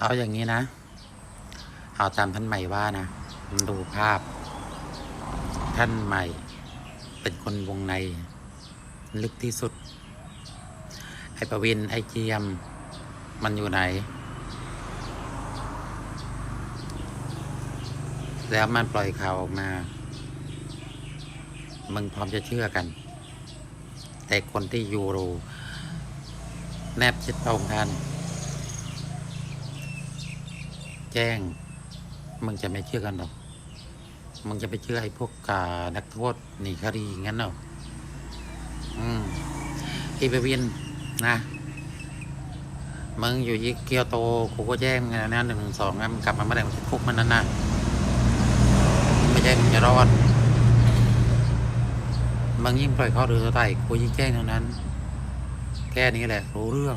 เอาอย่างนี้นะ เอาตามท่านใหม่ว่านะดูภาพ ท่านใหม่ เป็นคนวงใน ลึกที่สุด ไอประวินไอเจียม มันอยู่ไหน แล้วมันปล่อยข่าวออกมา มึงพร้อมจะเชื่อกัน แต่คนที่อยู่รูแนบชิดพระองค์ท่าน แจ้ง มึงจะไม่เชื่อกันหรอก มึงจะไปเชื่อไอ้พวกกานักโทษหนีคดีงั้นหรออืมอีเปวินนะ มึงอยู่ยี่เกียวโตกูก็แจ้งมึงนะหนึ่งหนึ่งสองนะมึงกลับมาเมื่อไหร่มึงจะคุกมันนั่นนะไม่ใช่มึงจะรอดมึงยิ่งปล่อยเขาหรือตัวไต่กูยิ่งแจ้งเท่านั้น แค่นี้แหละ รู้เรื่อง